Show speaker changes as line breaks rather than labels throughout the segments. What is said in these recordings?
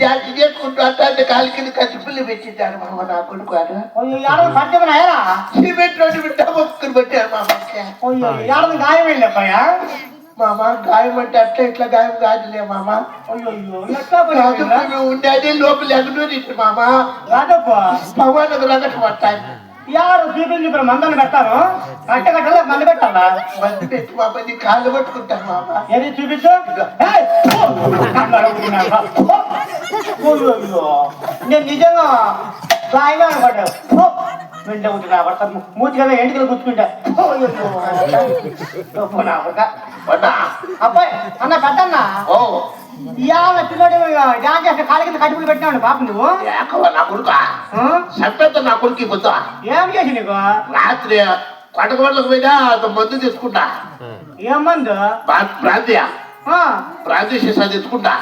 జాతి చేసుకుంటూ అంటే కాలి కింద కచ్చిపుల్లి పెట్టింటారు మామ నా కొడుకు
అయ్యారా
సిమెంట్ రోడ్డు బిడ్డ మొక్కులు పెట్టారు మామ
గాయం వెళ్ళాపయ్యా
మామ గాయం అంటే అట్లా ఇట్లా గాయం కాదులే మామ. ఉండేది లోపల ఎగనూరి మామ. పవన్ రగట పట్టాలి
యారు చూపించి ఇప్పుడు మందని పెట్టారు కట్ట కట్టలే మంది పెట్టాలా
మంది పెట్టి మామ నీ కాళ్ళు పట్టుకుంటారు మామ.
ఏది చూపించు. నేను నిజంగా గాయమే అనుకుంటాను వెంట కూర్చున్నా పడతాను మూతి కదా ఎంటికలు నా.
వడ్డా.
అబ్బాయి అన్న పెద్దన్నా
ఓ.
ఇవాళ పిల్లడు డాన్స్ చేస్తే కాళ్ళ కింద కట్టుకుని పెట్టినాడు పాప నువ్వు?
ఏకవ నా కొడుక? చంపేత నా కొడుకు పోతా
ఏం చేసి నీకు?
రాత్రి కొట్టగొడలకు పోయినా అది మందు తీసుకుంటా
ఏం మందు? ఆ,
భ్రాంతి సీసా తెచ్చుకుంటా?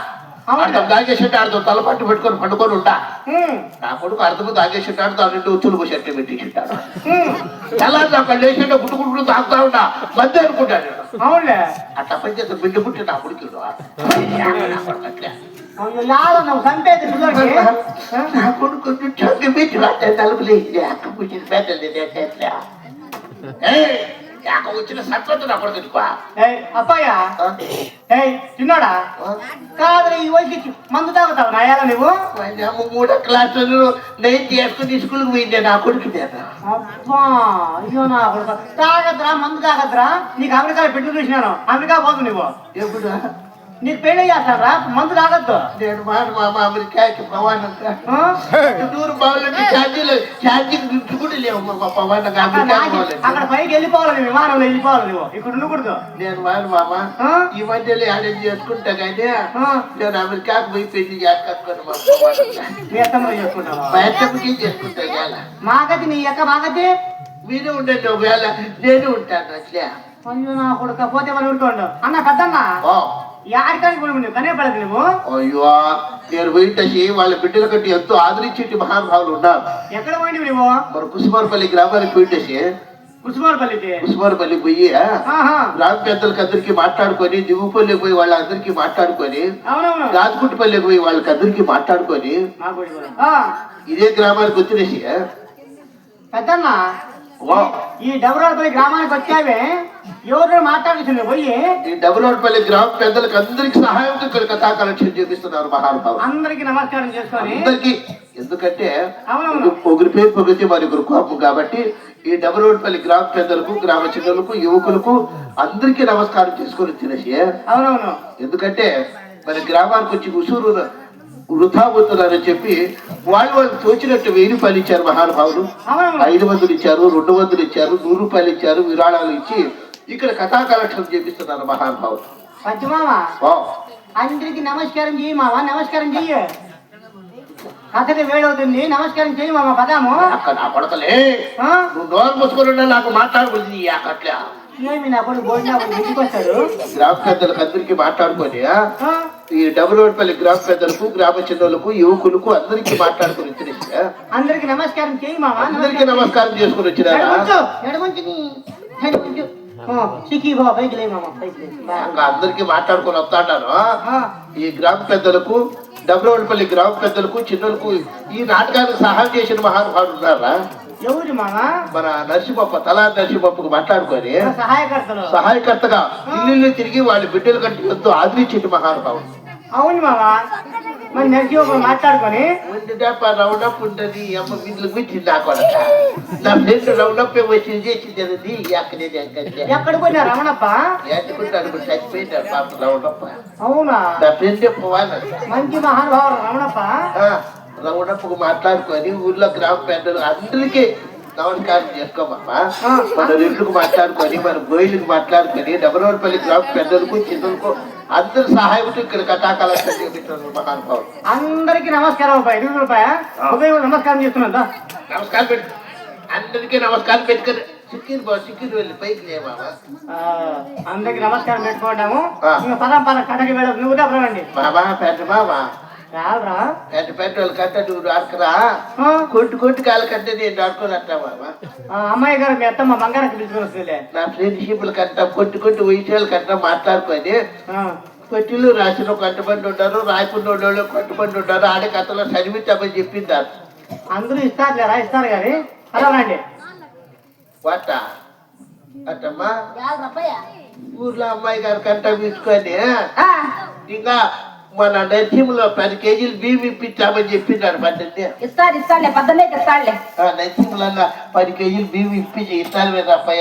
అర్థం తాగేసేట అర్థం తల పట్టు పెట్టుకొని పండుకొని ఉంటా. నా కొడుకు అర్థము తాగేసేటాడు దాని రెండు ఉచ్చులు చెట్టు పెట్టించుంటాడు. అక్కడ లేచేట గుట్టు గుట్టు తాగుతా ఉంటా మధ్య అనుకుంటాను నేను.
అవునులే.
అట్లా పని చేస్తే బిడ్డ పుట్టి నా కొడుకు అట్లే
అయ్యో, యాడ నువ్వు చంపేది పిల్లడికి ఆ?
నా కొడుకు చంపి పెట్టి తలుపులు అక్క పుట్టిన పెద్దది యాక వచ్చిన సత్వత.
ఏయ్? ఏయ్ చిన్నాడా
ఆ?
కాదు ఈ వయసుకి మందు తాగుతావు నాయాల నువ్వు?
మూడో క్లాసులు నేను చేసుకుని స్కూల్కి పోయిందే నా కొడుకు
అబ్బా అయ్యో నా కొడుకు. తాగద్రా మందు తాగద్రా నీకు అమెరికా పెట్టు చూసినాను అమెరికా పోదు నువ్వు.
ఎప్పుడు?
నీకు పెళ్ళి చేస్తారా? మందు తాగద్దు.
నేను మాట మా మా అమెరికాకి పవానంతా
ఆ?
దూరం బాగుంటే ఛార్జీలు ఛార్జీకి దుడ్డు కూడా లేవు. మా పవానకు
అక్కడ పైకి వెళ్ళిపోవాలి విమానంలో వెళ్ళిపోవాలి ఇక్కడ ఉండకూడదు.
నేను వాడు మామ? ఈ మధ్యలో అరేంజ్ చేసుకుంటా కానీ? నేను అమెరికాకు పోయి పెళ్ళి చేస్తాను మా పవానకు.
నీ అత్తమ్మ చేసుకుంటావా?
మా అత్తమ్మకి చేసుకుంటా
మాగతి నీ యొక్క మాగతి
మీరు ఉండండి ఒకవేళ. నేను ఉంటాను అట్లే.
అయ్యో నా కొడుక పోతే మరి ఊరుకోండు? అన్న పెద్దన్న
అయ్యో నేను పోయింటసి వాళ్ళ బిడ్డల కంటే ఎంతో ఆదరించేటి మహానుభావులు ఉన్నారు
ఎక్కడ పోయింది నువ్వు
మరి కుసుమారపల్లి గ్రామానికి పోయింటసి
కుసుమారపల్లికి
కుసుమారపల్లి పోయి
ఆహా
గ్రామ పెద్దలకి అందరికి మాట్లాడుకొని దిగుపల్లికి పోయి వాళ్ళందరికీ మాట్లాడుకొని
అవునవును
రాజకుంటపల్లికి పోయి వాళ్ళకి అందరికి మాట్లాడుకొని.
ఆ,
ఇదే గ్రామానికి వచ్చినేసి
పెద్దన్న ఈ డబురాలపల్లి గ్రామానికి వచ్చావే? ఎవరు మాట్లాడుతుంది పోయి.
ఈ డబులోడ్పల్లి గ్రామ పెద్దలకు అందరికి ఇక్కడ కథా కలెక్షన్ చేపిస్తున్నారు మహానుభావులు
అందరికి నమస్కారం చేసుకొని.
అందరికి. ఎందుకంటే ఒకరి పేరు పొగితే మరొకరు కోపం కాబట్టి ఈ డబులోడ్పల్లి గ్రామ పెద్దలకు గ్రామ చిన్నలకు యువకులకు అందరికీ నమస్కారం చేసుకొని తినేసి.
అవునవును.
ఎందుకంటే మరి గ్రామానికి వచ్చి ఉసూరు పోతున్నారని చెప్పి వాళ్ళు వాళ్ళు తోచినట్టు వెయ్యి రూపాయలు ఇచ్చారు మహానుభావులు. ఐదు వందలు ఇచ్చారు రెండు వందలు ఇచ్చారు నూరు రూపాయలు ఇచ్చారు విరాళాలు ఇచ్చి ఇక్కడ కథా కలెక్షన్ చేపిస్తున్నారు మహానుభావులు.
అందరికి నమస్కారం చెయ్యి మావా నమస్కారం చెయ్యి. కథకి వేడవుతుంది నమస్కారం చెయ్యి మామ పదాము.
నా కొడకలే? నువ్వు నోరు మూసుకొని నాకు మాట్లాడుకుంది అట్లా
ఏమి నా కొడుకు భోజనం ఇంటికి వస్తాడు?
గ్రామ పెద్దలకు అందరికీ మాట్లాడుకొని? ఈ డబులోడ్పల్లి గ్రామ పెద్దలకు గ్రామ చిన్నలకు యువకులకు అందరికీ మాట్లాడుకొని వచ్చిన
అందరికి నమస్కారం మామ
అందరికీ నమస్కారం చేసుకుని వచ్చినారా?
ఎడమంచు ఎడమంచు నీ ఎడమంచు. సిక్కి బాబా పైకి లే మామ పైకి లే బా.
ఇంకా అందరికీ మాట్లాడుకొని వస్తాడాను ఈ గ్రామ పెద్దలకు డబ్రవడిపల్లి గ్రామ పెద్దలకు చిన్నలకు ఈ నాటకానికి సహాయం చేసిన మహానుభావుడు ఉన్నారా?
ఎవరు మామ
మన నరసింహప్ప తలా నరసింహప్పకు మాట్లాడుకొని
సహాయకర్తలు.
సహాయకర్తగా ఇల్లు తిరిగి వాళ్ళ బిడ్డల కంటే ఎంతో ఆదరించిన మహానుభావుడు.
అవును మామ మరి నరసింహ మాట్లాడుకొని?
ఉండిదప్ప రౌడప్ ఉంటుంది అమ్మ వీళ్ళు గురించి నా కొడక నా ఫ్రెండ్ రౌడప్ వచ్చి చేసింది అది అక్కడే
ఎక్కడికి పోయినా రమణప్ప?
ఎట్టుకుంటాడు ఇప్పుడు చచ్చిపోయినాడు పాప రౌడప్ప
అవునా?
నా ఫ్రెండ్ పోవాలి
మంచి మహానుభావుడు రమణప్ప?
రౌడప్పకు మాట్లాడుకొని ఊర్లో గ్రామ పెద్దలు అందరికీ నమస్కారం చేసుకోమమ్మా. మన రెడ్లకు మాట్లాడుకొని మన గోయిలకు మాట్లాడుకొని డబరవరపల్లి గ్రామ పెద్దలకు చిన్నలకు అందరి సహాయంతో ఇక్కడ మహానుభావుడు.
అందరికి నమస్కారం నమస్కారం చేస్తున్నా
నమస్కారం పెట్టు అందరికీ నమస్కారం పెట్టుకొని సిక్కిరు బా సిక్కిరు వెళ్ళి పైకి లేమామా
అందరికి నమస్కారం. ఇంకా పదం పదం కట్టకి వెళ్ళదు. నువ్వు
మామా పెద్ద మామా
చాలరా
పెద్ద పెద్ద వాళ్ళు కంటే నువ్వు కొట్టు కొట్టు కాల కంటే నేను రాడుకోనట్టా మామా
ఆ అమ్మాయి గారు మీ అత్తమ్మ బంగారానికి పిలుచుకొని వస్తుందిలే.
నా ఫ్రెండ్షిప్ల కంట కొట్టు కొట్టు విషయాల కంట మాట్లాడుకొని. పెట్టిలు రాసిన కొంతమంది ఉంటారు రాయకుండా వాళ్ళు కొంతమంది ఉంటారు ఆడే కథలో చదివించామని చెప్పిందారు
అందరూ ఇస్తారు లేరా ఇస్తారు కానీ అలా రండి.
వాట? అట్టమ్మా ఊర్లో అమ్మాయి గారు కంట తీసుకొని ఇంకా మన నరసింహలో పది కేజీలు బియ్యం ఇప్పించామని చెప్పిండారు పద్దెనిమిది.
ఇస్తాడు ఇస్తాడులే పద్దనే ఇస్తాడులే.
నరసింహలన్న పది కేజీలు బియ్యం ఇప్పించి ఇస్తాను మీద అబ్బాయి